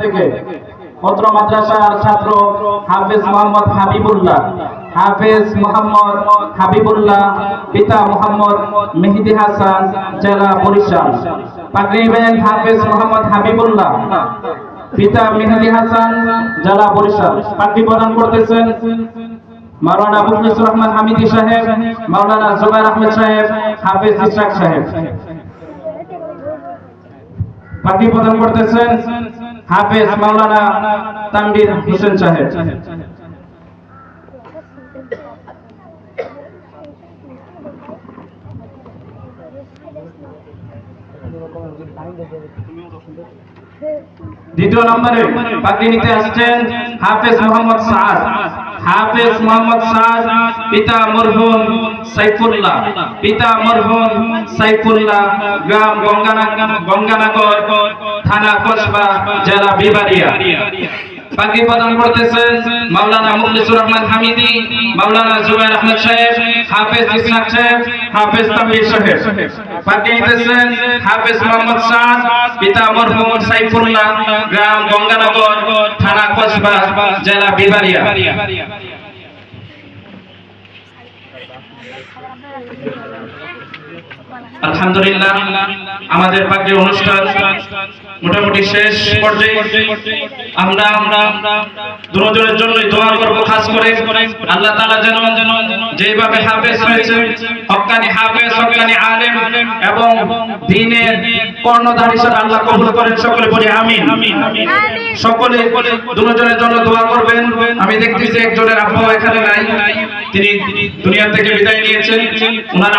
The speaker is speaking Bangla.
থেকে। পত্র মাদ্রাসার ছাত্র হাফেজ মোহাম্মদ হাবিবুল্লাহ। হাফেজ মোহাম্মদ হাবিবুল্লাহ, পিতা মোহাম্মদ মেহেদি হাসান, জেলা বরিশাল। পাগড়ি হাফেজ মোহাম্মদ হাবিবুল্লাহ, পিতা মেহেদি হাসান, জেলা বরিশাল। পাগড়ি প্রদান করতেছেন মাওলানা মুখলিসুর রহমান হামিদি সাহেব, মাওলানা জুবাইর আহমেদ সাহেব, হাফেজ ইসরাক সাহেব। পাগড়ি প্রদান করতেছেন হাফেজ মাওলানা তানবীর হোসেন সাহেব দ্বিতীয় নম্বরে পাগড়ি নিতে আসছেন হাফেজ মোহাম্মদ সাদ হাফেজ মোহাম্মদ সাদ পিতা মরহুম সাইফুল্লাহ। পিতা মরহুম সাইফুল্লাহ, গ্রাম গঙ্গানগর, থানা কসবা, জেলা বিবারিয়া পাগড়ি প্রদান করতেছেন মাওলানা মুখলিসুর রহমান হামিদি, মাওলানা জুবাইর আহমেদ সাহেব, হাফেজ ইসহাক সাহেব, হাফেজ তামির সাহেব। পাগড়ি নিতেছেন হাফেজ মোহাম্মদ সাদ, পিতা মরহুম সাইফুল্লাহ, গ্রাম গঙ্গানগর, থানা কসবা, জেলা বিবারিয়া আলহামদুলিল্লাহ, আমাদের পাগড়ি অনুষ্ঠান মোটামুটি শেষ পর্যায়ে। আমরা আমরা জন্য দোয়া খাস করে। আল্লাহ তাআলা যেন যেভাবে হাফেজ হয়েছে হাফেজ আলেম এবং কর্ণধার হিসেবে আল্লাহ কবুল করেন, সকলে বলি সকলে জন্য দোয়া করবেন। আমি দেখতেছি একজনের আব্বা এখানে নাই। তিনি দুনিয়া থেকে বিদায় নিয়েছেন। ওনার